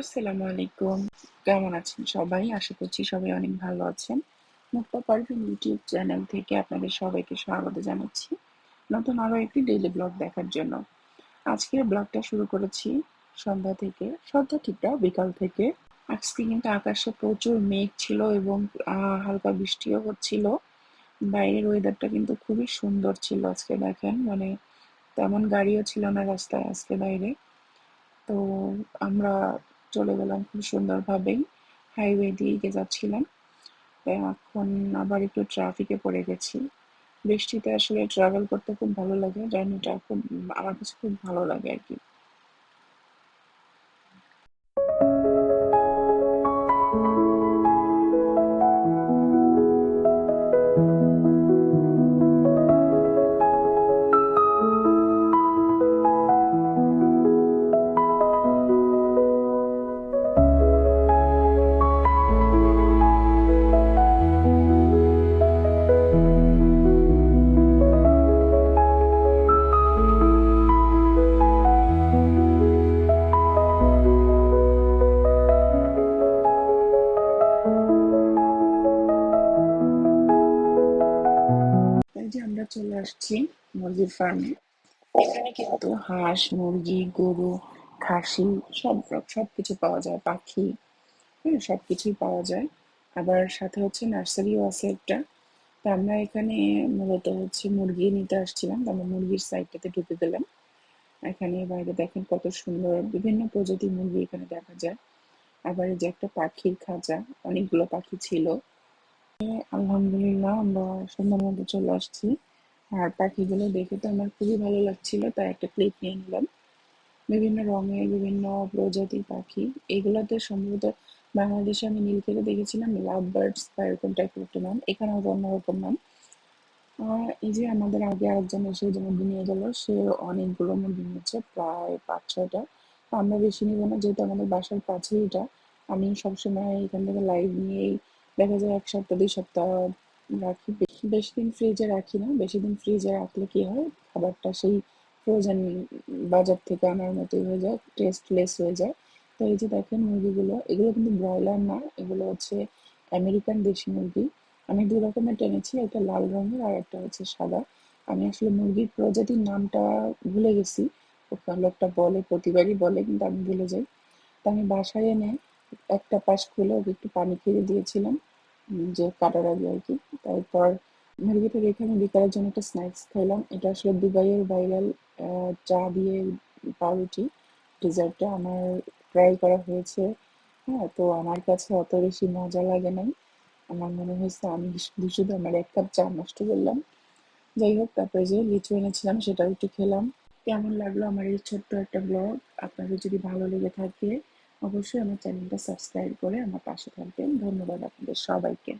আসসালামু আলাইকুম। কেমন আছেন সবাই? আশা করছি সবাই অনেক ভালো আছেন। মুক্তা পারভিন ইউটিউব চ্যানেল থেকে আপনাদের সবাইকে স্বাগত জানাচ্ছি নতুন আরও একটি ডেইলি ব্লগ দেখার জন্য। আজকের ব্লগটা শুরু করেছি সন্ধ্যা থেকে। সন্ধ্যা ঠিকটা বিকাল থেকে। আজকে কিন্তু আকাশে প্রচুর মেঘ ছিল এবং হালকা বৃষ্টিও হচ্ছিল। বাইরের ওয়েদারটা কিন্তু খুবই সুন্দর ছিল আজকে, দেখেন। মানে তেমন গাড়িও ছিল না রাস্তায় আজকে বাইরে। তো আমরা চলে গেলাম খুব সুন্দরভাবেই। হাইওয়ে দিয়ে যাচ্ছিলাম। এখন আবার একটু ট্রাফিকে পড়ে গেছি। বৃষ্টিতে আসলে ট্রাভেল করতে খুব ভালো লাগে। জার্নিটা খুব, আমার কাছে খুব ভালো লাগে আর কি। চলে আসছি মুরগির ফার্মে এখানে কিন্তু হাঁস, মুরগি, গরু, খাসি, সব সব কিছু পাওয়া যায়, পাখি হ্যাঁ সব কিছুই পাওয়া যায়। আবার সাথে হচ্ছে নার্সারিও আছে একটা। তা আমরা এখানে মূলত হচ্ছে মুরগি নিতে আসছিলাম আমরা মুরগির সাইডটাতে ঢুকে গেলাম। এখানে বাইরে দেখেন কত সুন্দর বিভিন্ন প্রজাতির মুরগি এখানে দেখা যায়। আবার এই যে একটা পাখির খাঁচা, অনেকগুলো পাখি ছিল। আলহামদুলিল্লাহ আমরা সন্ধ্যার মধ্যে চলে আসছি। আর পাখিগুলো দেখে তো আমার খুবই ভালো লাগছিল, তাই একটা ক্লিপ নিয়ে নিলাম। বিভিন্ন রঙের বিভিন্ন প্রজাতির পাখি, এগুলোতে সম্ভবত বাংলাদেশে আমি নীলকেতে দেখেছিলাম লাভ বার্ডস বা এরকম টাইপের একটা নাম এখানে হয়তো অন্যরকম নাম। এই যে আমাদের আগে আরেকজন এসে যে মুরগি নিয়ে গেল, সে অনেকগুলো মুরগি নিয়েছে, প্রায় পাঁচ, ছয়টা। আমরা বেশি নিব না, যেহেতু আমাদের বাসার কাছেই এটা, আমি সবসময় এখান থেকে লাইভ নিয়েই, দেখা যায় এক সপ্তাহ, দুই সপ্তাহ রাখি। বেশি দিন ফ্রিজে রাখি না। বেশি দিন ফ্রিজে রাখলে কি হয়? খাবারটা সেই ফ্রোজেন বাজার থেকে আনার মতোই হয়ে যায় টেস্টলেস হয়ে যায়। তো এই যে দেখেন মুরগিগুলো, এগুলো কিন্তু ব্রয়লার না। এগুলো হচ্ছে আমেরিকান দেশি মুরগি। আমি দু রকমের টেনেছি একটা লাল রঙের আর একটা হচ্ছে সাদা। আমি আসলে মুরগির প্রজাতির নামটা ভুলে গেছি। লোকটা বলে, প্রতিবারই বলে, কিন্তু আমি ভুলে যাই। তো আমি বাসায় এনে একটা পাশ খুলে ওকে একটু পানি খেয়ে দিয়েছিলাম যে কাটার আগে আর কি। তারপর রেখে আমি বিকালের জন্য একটা স্ন্যাক্স খাইলাম এটা আসলে দুবাইয়ের ভাইরাল চা দিয়ে পাউরুটি। ডেজার্টটা আমার ট্রাই করা হয়েছে। হ্যাঁ তো আমার কাছে অত বেশি মজা লাগে নাই। আমার মনে হয়েছে আমি শুধু আমার এক কাপ চা নষ্ট করলাম। যাই হোক, তারপরে যে লিচু এনেছিলাম সেটাও একটু খেলাম। কেমন লাগল আমার এই ছোট্ট একটা ব্লগ আপনাদের যদি ভালো লেগে থাকে, অবশ্যই আমার চ্যানেলটা সাবস্ক্রাইব করে আমার পাশে থাকবেন। ধন্যবাদ আপনাদের সবাইকে।